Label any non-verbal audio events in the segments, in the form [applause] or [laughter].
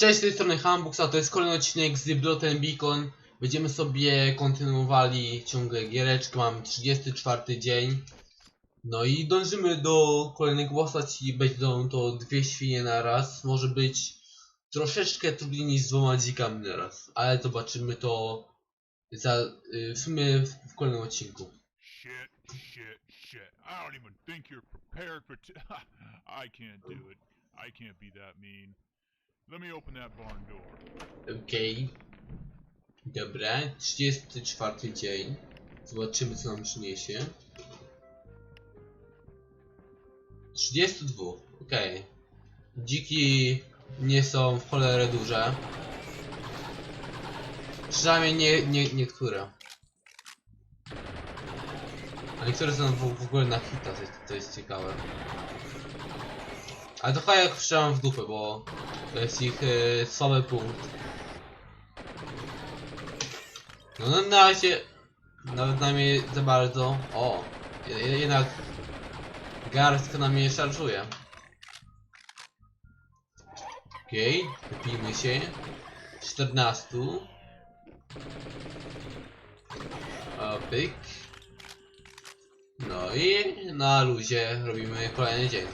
Cześć, z tej strony Hambuks, a to jest kolejny odcinek z Blood Beacon. Będziemy sobie kontynuowali ciągle giereczkę, mam 34 dzień. No i dążymy do kolejnych postaci, będą to dwie świnie na raz. Może być troszeczkę trudniej niż z dwoma dzikami na raz, ale zobaczymy to za, y, w sumie w, kolejnym odcinku. Shit, shit, shit. I don't even think you're prepared for [laughs] I can't do it. I can't be that mean. Let me open that barn door. Okej. Dobra, 34 dzień. Zobaczymy co nam przyniesie. 32, okej. Dziki nie są w cholerę duże. Przynajmniej nie, nie, niektóre. A niektóre są w, w ogóle na hita, to jest, to jest ciekawe. Ale to chyba jak strzelam w dupę, bo to jest ich e, słaby punkt. No na- na razie nawet na mnie za bardzo. O! je- je- Jednak garstka na mnie szarżuje. Okej, wypijmy się. 14. O, pyk. No i na luzie robimy kolejny dzień.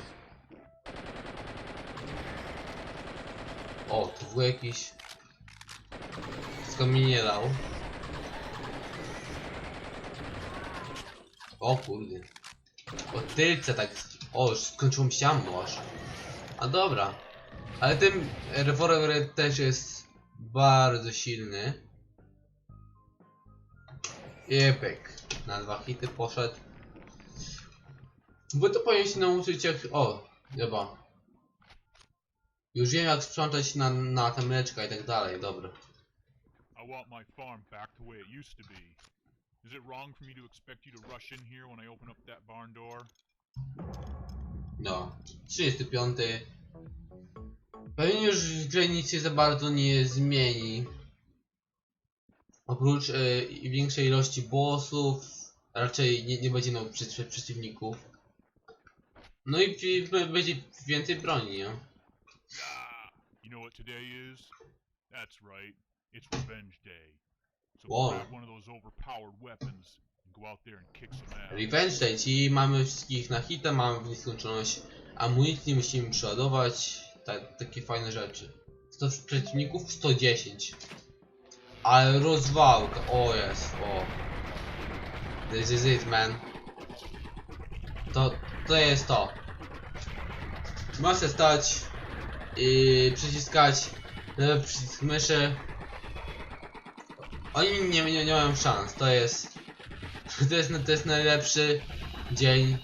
O, tu był jakiś... Wszystko mi nie dał. O kurde. O tylce tak... O, już skończyło mi się. A dobra. Ale ten rewolwer też jest bardzo silny. Jepek. Na dwa hity poszedł. Bo to powinien się nauczyć jak... O, chyba. Już wiem jak sprzątać na, na te mleczka i tak dalej, dobra. I want my farm back the way it used to be. Is it wrong for me to expect you to rush in here when I open up that barn door? No, 35. Pewnie już w grze nic się za bardzo nie zmieni. Oprócz e, większej ilości bossów, raczej nie, nie będzie nowych przeciwników. No i będzie więcej broni, nie? Ah, you know what today is? That's right. It's Revenge Day. So Whoa. grab one of those overpowered weapons and go out there and kick some ass. Revenge Day, czyli mamy wszystkich na hita, mamy w nieskończoność amunicji, musimy przeładować, ta, takie fajne rzeczy. 100 przeciwników, 110. Ale rozwałka, o jest, o. This is it, man. To, to jest to. Masz się stać i przyciskać lewy przycisk myszy. Oni nie, nie, nie mają szans, to jest [laughs] to jest, to jest najlepszy dzień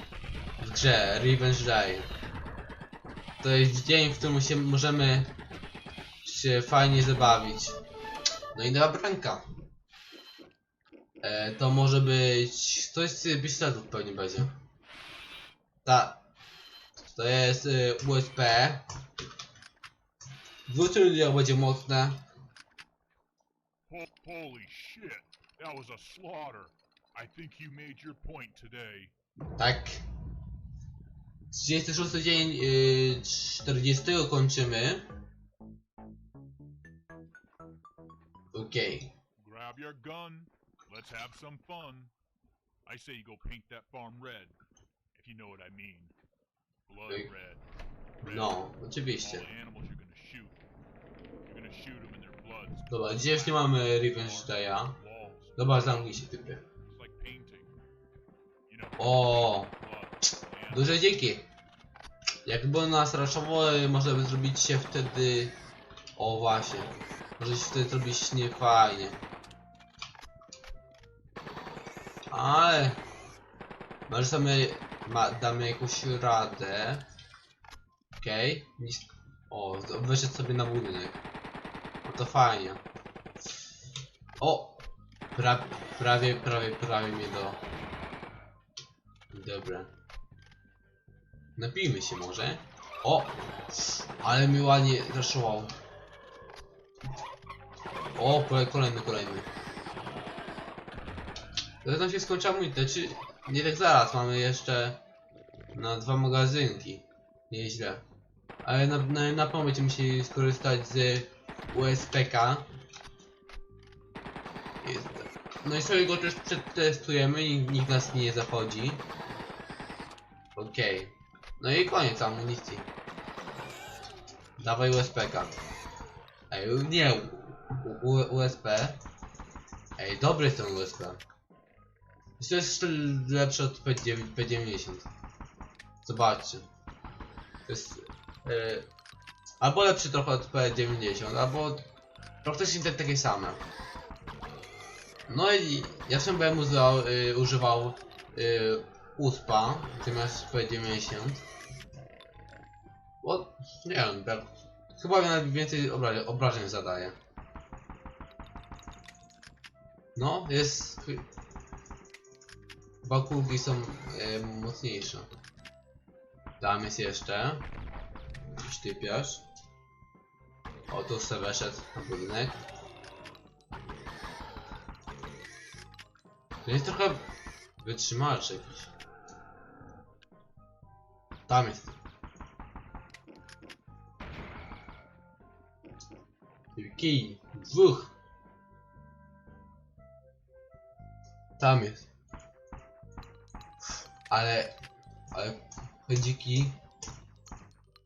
w grze, Revenge Day. To jest dzień, w którym się możemy się fajnie zabawić. No i nowa branka. E, to może być... To jest y, pistoletów pewnie będzie. Ta. To jest y, USP. Dwutrylion będzie mocne. Ho- holy shit! That was a slaughter. I think you made your point today. Tak. 36 dzień yy, 40 kończymy. Okej. Grab your gun. Let's have some fun. I say you go paint that farm red, if you know what I mean. Blood Okay. red. Red. No, All oczywiście. the animals you're Dobra, dzisiaj już nie mamy Revenge Day'a. Dobra, zamknij się typy. O, duże dziki. Jakby nas raszowały, można by zrobić się wtedy... O właśnie. Może się wtedy zrobić niefajnie. Ale... Może sobie ma, damy jakąś radę. Okej. Okay. O, wyszedł sobie na budynek. To fajnie. O! Pra, prawie, prawie, prawie mnie do... Dobra. Napijmy się może. O! Ale mi ładnie raszował. O, kole- kolejny, kolejny. Nam się skończy amunicja, czy... Nie tak zaraz, mamy jeszcze... Na dwa magazynki. Nieźle. Ale na, na, na pewno będziemy musieli skorzystać z USPK. Jest. No i sobie go też przetestujemy, nikt, nikt nas nie zachodzi. Okej. No i koniec amunicji. Dawaj USPK. Ej, nie, U, USP. Ej, dobry jest ten USP. To jest jeszcze lepsze od P9, P90. Zobaczcie. To jest... e, albo lepszy trochę od P90, albo praktycznie te, takie same. No i ja sobie bym używał, y, używał y, USPA zamiast P90. Bo nie wiem, tak. Chyba nawet więcej obra obrażeń zadaje. No, jest. Dwa kulki są e, mocniejsze. Tam jest jeszcze. Jakiś typiarz. O, tu sobie weszedł budynek. To jest trochę wytrzymalszy jakiś. Tam jest. Kij. Dwóch. Tam jest. Ale... Ale... Chodziki...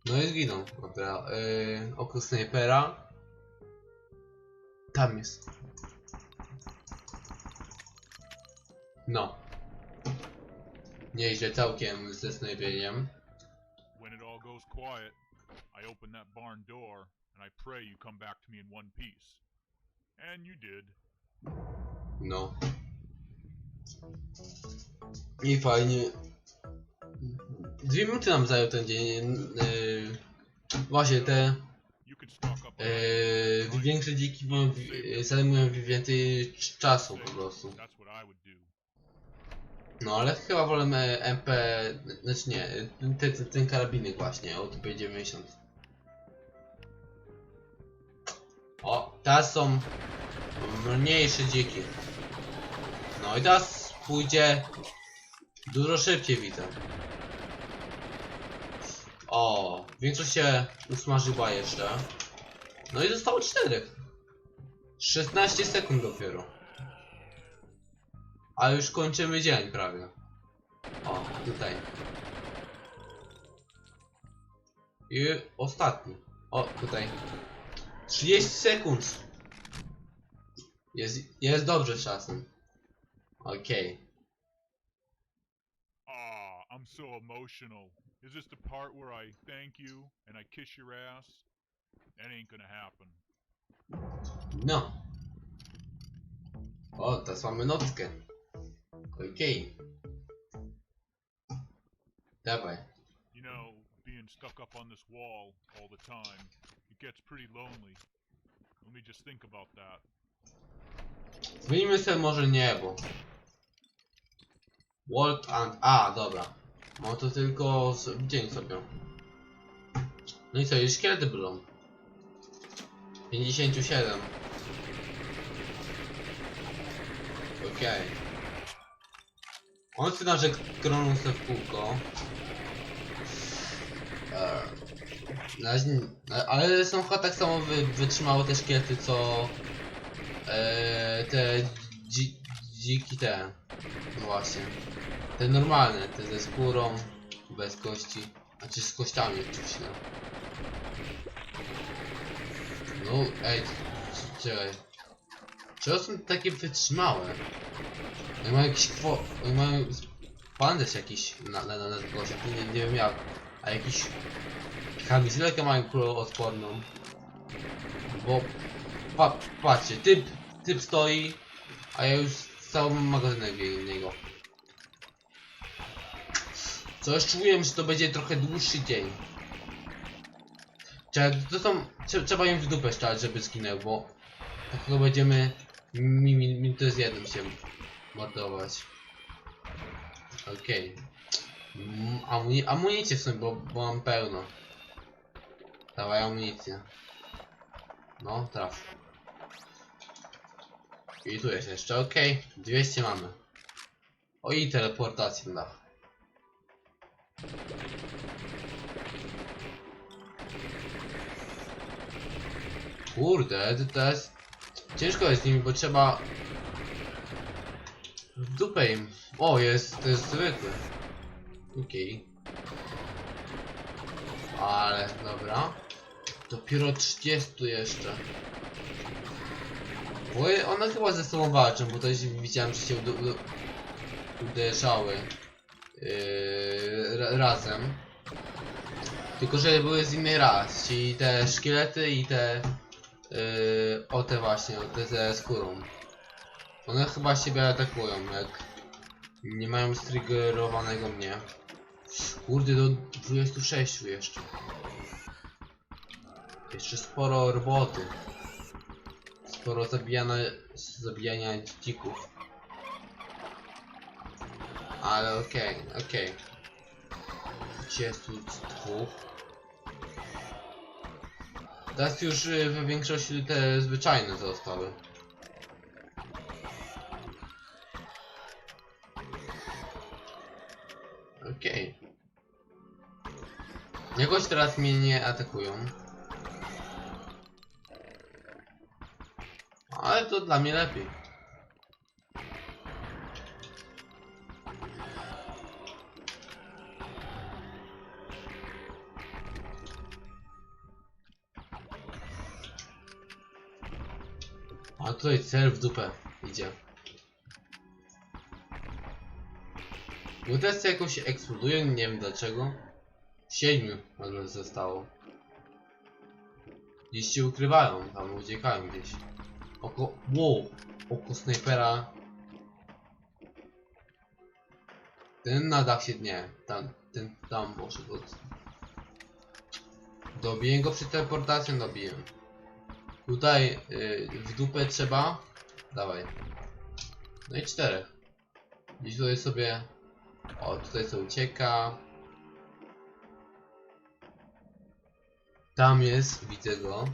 No i zginął. Dobra. Yy, oko snajpera. Tam jest. No. Nieźle całkiem ze snajpieniem. When it all goes quiet, I open that barn door and I pray you come back to me in one piece. And you did. No. I fajnie. Dwie minuty nam zajął ten dzień. Yy, właśnie te yy, większe dziki zajmują więcej cz- czasu po prostu. No ale chyba wolę MP, znaczy nie, ten, ten, ten karabinek właśnie od P90. O, teraz są mniejsze dziki. No i teraz pójdzie dużo szybciej widzę. O, większość się usmażyła jeszcze. No i zostało czterech. 16 sekund dopiero. A już kończymy dzień prawie. O, tutaj. I ostatni. O, tutaj. 30 sekund. Jest, jest dobrze czasem. Okej. Ah, I'm so emotional. Is this the part where I thank you and I kiss your ass? That ain't gonna happen. No. O, teraz mamy nockę. Okej. Dawaj. You know, being stuck up on this wall all the time, it gets pretty lonely. Let me just think about that. Zmienimy sobie może niebo. Walt and... A, dobra. Mam to tylko dzień sobie. No i co, już szkielety będą? 57. Okej. On chce krążą sobie w kółko. Eee, Ale są chyba tak samo wy, wytrzymałe te szkielety, co... Eee, te dzi dziki te. No właśnie. Te normalne, te ze skórą, bez kości. Znaczy z kościami oczywiście. No, ej, czekaj. Czego są takie wytrzymałe? Oni mają jakiś kwo... Oni mają... Pandes jakiś na, na, na, na kościach, nie, nie wiem jak. A jakiś... Kamizelkę mają kuloodporną. Bo... Pa, patrzcie, typ, typ stoi, a ja już całą magazynę w niego. Coś czuję, że to będzie trochę dłuższy dzień. Trzeba, to są, trze- trzeba im w dupę strzelać, żeby zginęł, bo tak to będziemy mi, mi, minutę z jednym się mordować. Okej. Mm, Amuni amunicję w sumie, bo, bo mam pełno. Dawaj amunicję. No, traf. I tu jest jeszcze, okej. 200 mamy. O i teleportację dach. Kurde, to teraz ciężko jest z nimi, bo trzeba w dupę im. O, jest, to jest zwykły. Okej. Ale, dobra. Dopiero 30 jeszcze. Bo one chyba ze sobą walczą, bo też widziałem, że się ude- ude- uderzały yy, ra- razem. Tylko, że były z innej ras, czyli te szkielety i te yy, o te właśnie, o te ze skórą. One chyba siebie atakują, jak nie mają striggerowanego mnie. Kurde, do 26 jeszcze. Jeszcze sporo roboty. Sporo zabijania, zabijania dzików. Ale okej, okej. 32. Teraz już y, w większości te zwyczajne zostały. Okej. Jakoś teraz mnie nie atakują. Ale to dla mnie lepiej. Tutaj cel w dupę idzie. Testy jakoś eksplodują, nie wiem dlaczego. Siedmiu nagle zostało. Gdzieś się ukrywają, tam uciekają gdzieś. Oko... Wow! Oko snajpera. Ten na dach się nie. Tam, ten tam poszedł. Dobiję go przy teleportacji, dobiję. Tutaj y, w dupę trzeba. Dawaj. No i czterech. Gdzieś tutaj sobie. O, tutaj sobie ucieka. Tam jest, widzę go.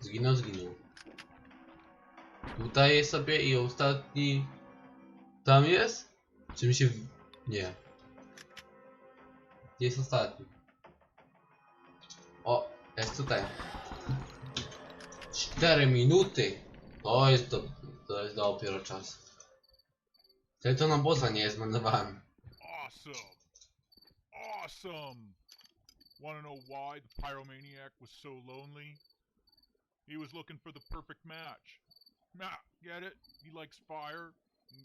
Zginął, zginął. Tutaj jest sobie i ostatni. Tam jest? Czy mi się. w- Nie. Gdzie jest ostatni? O, jest tutaj. 4 minuty. To jest do, to jest dopiero czas. Wtedy to na bossa nie zmarnowałem. Awesome! Awesome! Wanna know why the pyromaniac was so lonely? He was looking for the perfect match. Nah, get it? He likes fire.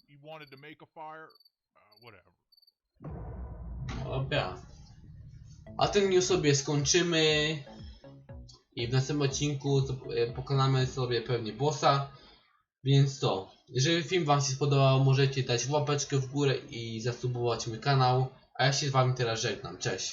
He wanted to make a fire. Uh, whatever. Dobra. A ten news sobie skończymy. I w następnym odcinku e, pokonamy sobie pewnie bossa. Więc to. Jeżeli film wam się spodobał, możecie dać łapeczkę w górę i zasubować mój kanał. A ja się z wami teraz żegnam. Cześć.